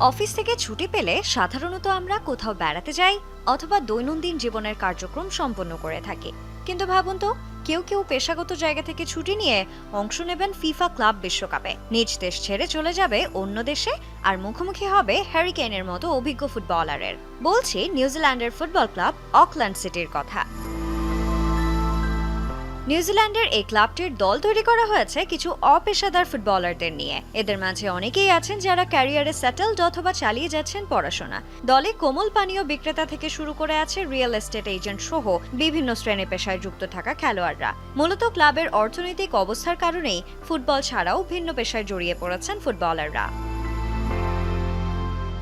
Office থেকে ছুটি পেলে সাধারণত আমরা কোথাও বেড়াতে যাই অথবা দৈনন্দিন জীবনের কার্যক্রম সম্পন্ন করে থাকি। কিন্তু ভাবুন তো, কেউ কেউ পেশাগত জায়গা থেকে ছুটি নিয়ে অংশ নেবেন ফিফা ক্লাব বিশ্বকাপে। নিজ দেশ ছেড়ে চলে যাবে অন্য দেশে আর মুখোমুখি হবে হ্যারিকেনের মতো অভিজ্ঞ ফুটবলারের। বলছি নিউজিল্যান্ডের ফুটবল ক্লাব অকল্যান্ড সিটির কথা। নিউজিল্যান্ডের এই ক্লাবটির দল তৈরি করা হয়েছে কিছু অপেশাদার ফুটবলারদের নিয়ে। এদের মাঝে অনেকেই আছেন যারা ক্যারিয়ারে সেটেলড অথবা চালিয়ে যাচ্ছেন পড়াশোনা। দলে কোমল পানীয় বিক্রেতা থেকে শুরু করে আছে রিয়েল এস্টেট এজেন্ট সহ বিভিন্ন শ্রেণি পেশায় যুক্ত থাকা খেলোয়াড়রা। মূলত ক্লাবের অর্থনৈতিক অবস্থার কারণেই ফুটবল ছাড়াও ভিন্ন পেশায় জড়িয়ে পড়েছেন ফুটবলাররা।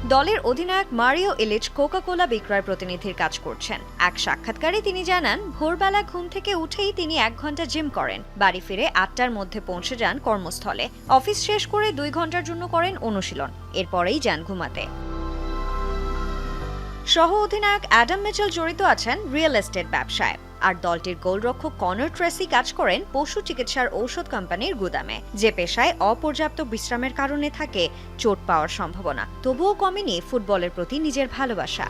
দলের অধিনায়ক মারিও ইলিচ কোকা কোলা বিক্রয় প্রতিনিধির কাজ করছেন। এক সাক্ষাৎকারে তিনি জানান, ভোরবেলা ঘুম থেকে উঠেই তিনি এক ঘণ্টা জিম করেন। বাড়ি ফিরে আটটার মধ্যে পৌঁছে যান কর্মস্থলে। অফিস শেষ করে দুই ঘণ্টার জন্য করেন অনুশীলন। এরপরেই যান ঘুমাতে। সহ অধিনায়ক অ্যাডাম মিচেল জড়িত আছেন রিয়েল এস্টেট ব্যবসায়। আর দলটির গোলরক্ষক কনর ট্রেসি কাজ করেন পশু চিকিৎসার ঔষধ কোম্পানির গুদামে, যে পেশায় অপর্যাপ্ত বিশ্রামের কারণে থাকে, চোট পাওয়ার সম্ভাবনা। তবুও কমেনি ফুটবলের প্রতি নিজের ভালোবাসা।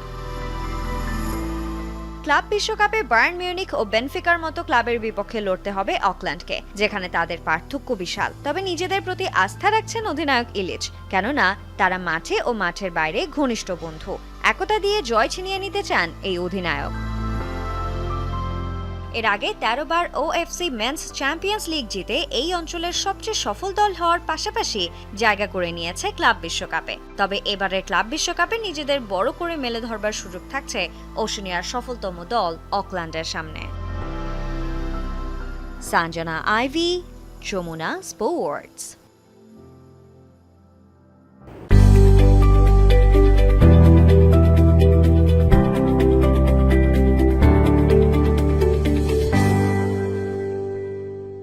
ক্লাব বিশ্বকাপে বার্ন মিউনিক ও বেনফিকার মতো ক্লাবের বিপক্ষে লড়তে হবে অকল্যান্ডকে, যেখানে তাদের পার্থক্য বিশাল। তবে নিজেদের প্রতি আস্থা রাখছেন অধিনায়ক ইলিচ, কেননা তারা মাঠে ও মাঠের বাইরে ঘনিষ্ঠ বন্ধু। একতা দিয়ে জয় ছিনিয়ে নিতে চান এই অধিনায়ক। এর আগে তেরো বার ওএফসি মেন্স চ্যাম্পিয়ন্স লিগ জিতে এই অঞ্চলের সবচেয়ে সফল দল হওয়ার পাশাপাশি জায়গা করে নিয়েছে ক্লাব বিশ্বকাপে। তবে এবারের ক্লাব বিশ্বকাপে নিজেদের বড় করে মেলে ধরবার সুযোগ থাকছে ওশেনিয়ার সফলতম দল অকল্যান্ডের সামনে। সাঞ্জনা আইভি, যমুনা স্পোর্টস।